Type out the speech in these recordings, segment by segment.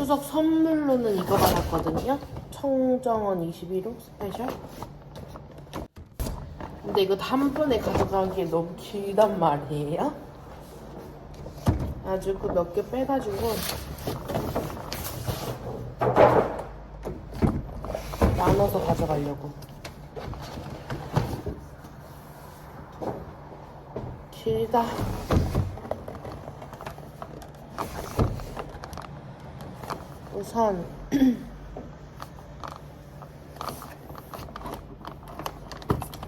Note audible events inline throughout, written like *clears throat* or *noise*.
추석 선물로는 이거 받았거든요. 청정원 21호 스페셜. 근데 이거 한 번에 가져가기에 너무 길단 말이에요. 가지고 몇개 빼가지고 나눠서 가져가려고. 길다. 우선.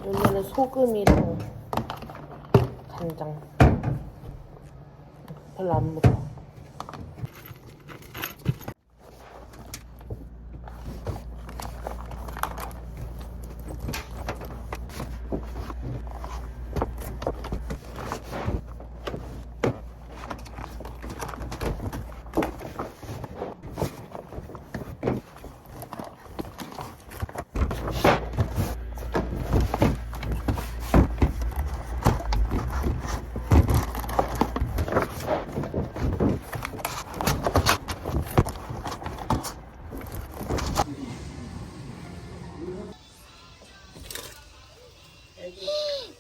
여기는 *clears throat* 소금이랑 간장. 별로 안 묻어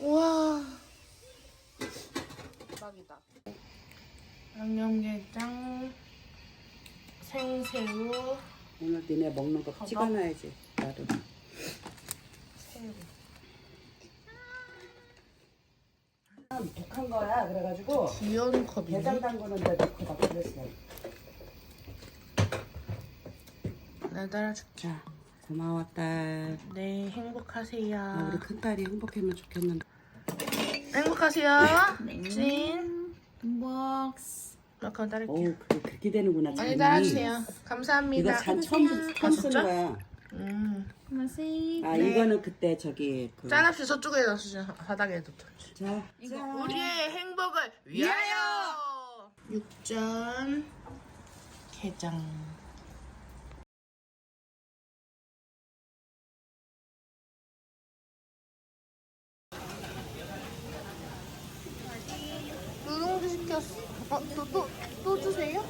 우와 대박이다 양념게장 생새우. 오늘 니네 먹는 거. 찍어놔야지 나도 새우. 북한 거야. 그래가지고 귀여운 컵이네. 게장 담그는데 넣고 막 그랬어 나 따라줄게. 자 고마워 딸. 네 행복하세요. 아, 우리 큰딸이 행복하면 좋겠는데. 행복하세요. 찐박 스. 이렇게 따를게요 그게 그렇게 되는구나 많이 잔이. 따라주세요 감사합니다 이거 잔 처음 처음 쓰는? 거야 음. 맛이. 아 네. 이거는 그때 저기 그... 짠 없이 저쪽에 놔주지 바닥에 이거 자. 우리의 행복을 위하여 육전 게장 어 어? 또, 또, 또 주세요?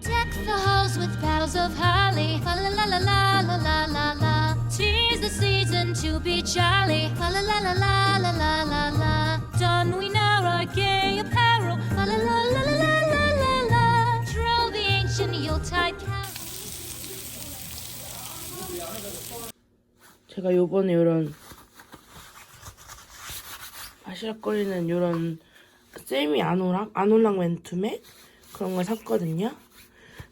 Deck the halls with boughs of holly. La la la la la la la la la. Tis the season to be jolly. La la la la la la la la la. Don we now our gay apparel. 제가 요번에 요런 바시락거리는 요런 세미 아노랑 아놀랑 맨투맨 그런 걸 샀거든요.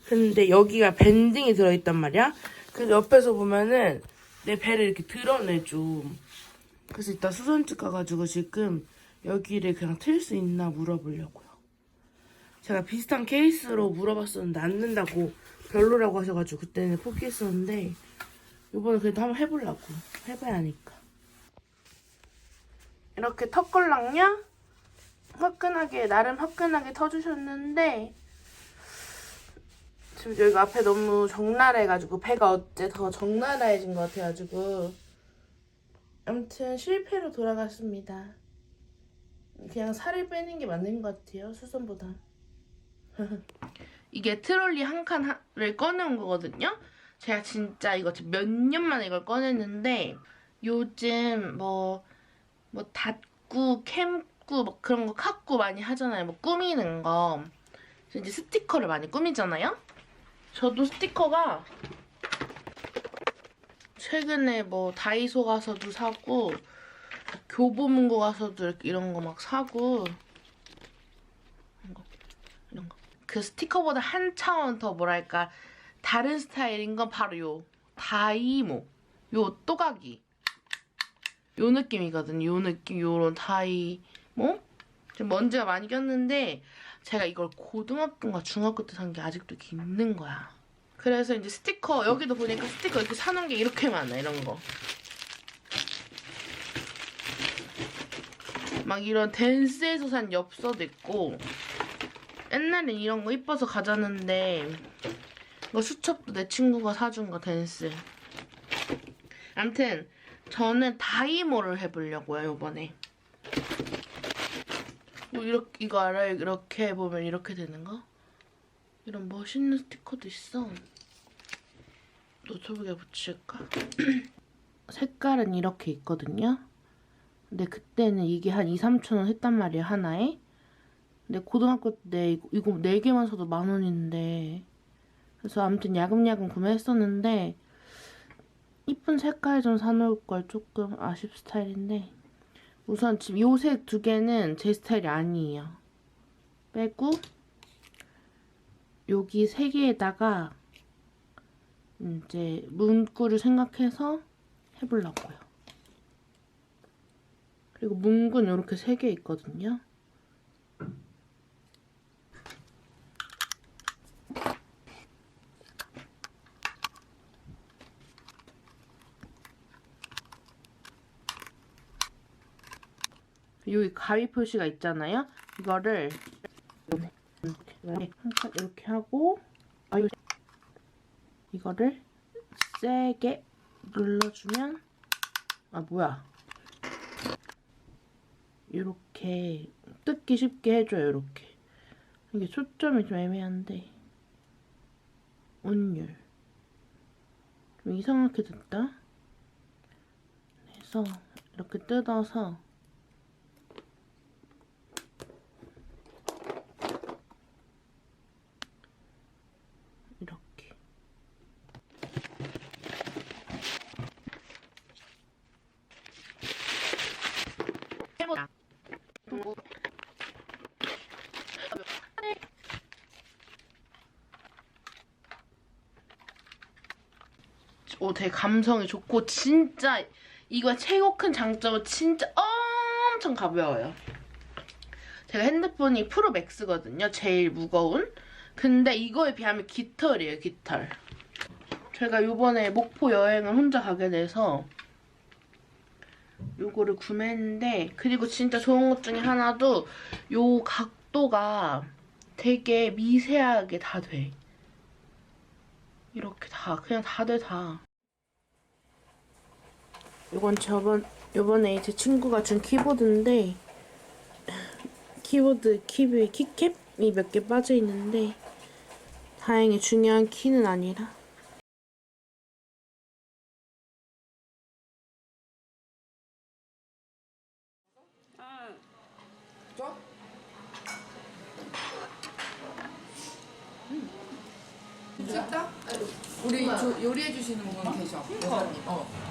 근데 여기가 밴딩이 들어있단 말이야. 그래서 옆에서 보면은 내 배를 이렇게 드러내줘. 그래서 이따 수선집 가가지고 지금 여기를 그냥 틀 수 있나 물어보려고요. 제가 비슷한 케이스로 물어봤었는데 안 된다고 별로라고 하셔가지고 그때는 포기했었는데 이번에 그래도 한번 해보려고. 해봐야 하니까. 이렇게 턱걸랑요? 화끈하게 나름 화끈하게 터주셨는데 지금 여기 앞에 너무 적나라해가지고 배가 어째 더 적나라해진 것 같아가지고 아무튼 실패로 돌아갔습니다. 그냥 살을 빼는 게 맞는 것 같아요 수선보다 이게 트롤리 한 칸을 꺼내온 거거든요 제가 진짜 이거 몇 년 만에 이걸 꺼냈는데 요즘 뭐, 뭐 닷구, 캠구, 뭐 그런 거 카구 많이 하잖아요. 뭐 꾸미는 거. 이제 스티커를 많이 꾸미잖아요. 저도 스티커가 최근에 뭐 다이소 가서도 사고 교보문고 가서도 이런 거 막 사고 이런 거 이런 거. 그 스티커보다 한 차원 더 뭐랄까 다른 스타일인 건 바로 요 다이모. 요 또각이. 요 느낌이거든요. 요 느낌 요런 다이모. 좀 먼지가 많이 꼈는데 제가 이걸 고등학교인가 중학교 때 산 게 아직도 이렇게 있는 거야. 그래서 이제 스티커 여기도 보니까 스티커 이렇게 사놓은 게 이렇게 많아 이런 거. 막 이런 댄스에서 산 엽서도 있고 옛날엔 이런 거 이뻐서 가졌는데 이거 수첩도 내 친구가 사준 거 댄스. 암튼 저는 다이모를 해보려고요 이번에. 뭐 이렇게 이거 알아요? 이렇게 보면 이렇게 되는 거? 이런 멋있는 스티커도 있어. 노트북에 붙일까? *clears throat* 색깔은 이렇게 있거든요. 근데 그때는 이게 한 2, 3천 원 했단 말이에요, 하나에. 근데 고등학교 때 이거, 이거 4개만 사도 만 원인데. 그래서 아무튼 야금야금 구매했었는데 이쁜 색깔 좀 사놓을 걸 조금 아쉽 스타일인데 우선 지금 요 색 두 개는 제 스타일이 아니에요. 빼고 여기 세 개에다가 이제 문구를 생각해서 해보려고요. 그리고 문구는 이렇게 세 개 있거든요. 여기 가위 표시가 있잖아요. 이거를 이렇게 이렇게 하고 아, 이거- 이거를 세게 눌러주면 아 뭐야. 이렇게 뜯기 쉽게 해줘요 이렇게. 이게 초점이 좀 애매한데. 온율 좀 이상하게 됐다. 그래서 이렇게 뜯어서 이렇게 해보자. 오, 되게 감성이 좋고 진짜 이거 최고 큰 장점은 진짜 엄청 가벼워요. 제가 핸드폰이 프로 맥스거든요. 제일 무거운. 근데 이거에 비하면 깃털이에요, 깃털. 제가 요번에 목포 여행을 혼자 가게 돼서 요거를 구매했는데 그리고 진짜 좋은 것 중에 하나도 요 각도가 되게 미세하게 다 돼. 이렇게 다 그냥 다돼 다. 요건 저번 요번에 제 친구가 준 키보드인데 키보드 키뷰에 키캡이 몇 개 빠져 있는데 다행히 중요한 키는 아니라 진짜? 우리 조, 요리해 주시는 분 계셔. 여사님. 어.